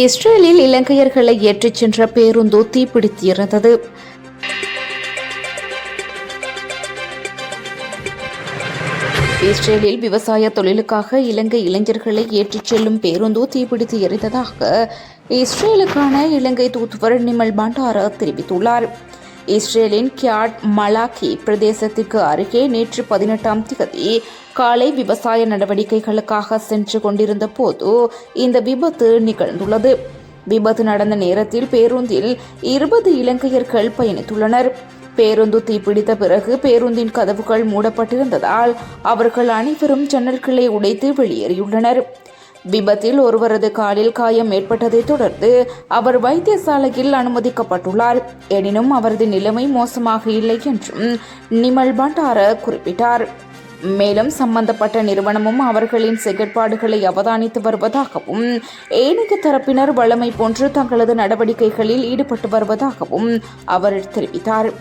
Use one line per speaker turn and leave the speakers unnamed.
இஸ்ரேலில் இலங்கையர்களை ஏற்றிச் சென்ற பேருந்து தீப்பிடித்திருந்தது. இஸ்ரேலில் விவசாய தொழிலுக்காக இலங்கை இளைஞர்களை ஏற்றிச் செல்லும் பேருந்து தீப்பிடித்து எரிந்ததாக இஸ்ரேலுக்கான இலங்கை தூதுவர் நிமல் பண்டார தெரிவித்துள்ளார். இஸ்ரேலின் கியாட் மலாக்கி பிரதேசத்திற்கு அருகே நேற்று பதினெட்டாம் திகதி காலை விவசாய நடவடிக்கைகளுக்காக சென்று கொண்டிருந்த போது இந்த விபத்து நிகழ்ந்துள்ளது. விபத்து நடந்த நேரத்தில் பேருந்தில் இருபது இலங்கையர்கள் பயணித்துள்ளனர். பேருந்து தீப்பிடித்த பிறகு பேருந்தின் கதவுகள் மூடப்பட்டிருந்ததால் அவர்கள் அனைவரும் ஜன்னல்களை உடைத்து வெளியேறியுள்ளனர். விபத்தில் ஒருவரது காலில் காயம் ஏற்பட்டதைத் தொடர்ந்து அவர் வைத்தியசாலையில் அனுமதிக்கப்பட்டுள்ளார். எனினும் அவரது நிலைமை மோசமாக இல்லை என்றும் நிமல் பண்டார குறிப்பிட்டார். மேலும் சம்பந்தப்பட்ட நிறுவனமும் அவர்களின் செயற்பாடுகளை அவதானித்து வருவதாகவும் ஏனைய தரப்பினர் வழமை போன்று தங்களது நடவடிக்கைகளில் ஈடுபட்டு வருவதாகவும் அவர் தெரிவித்தார்.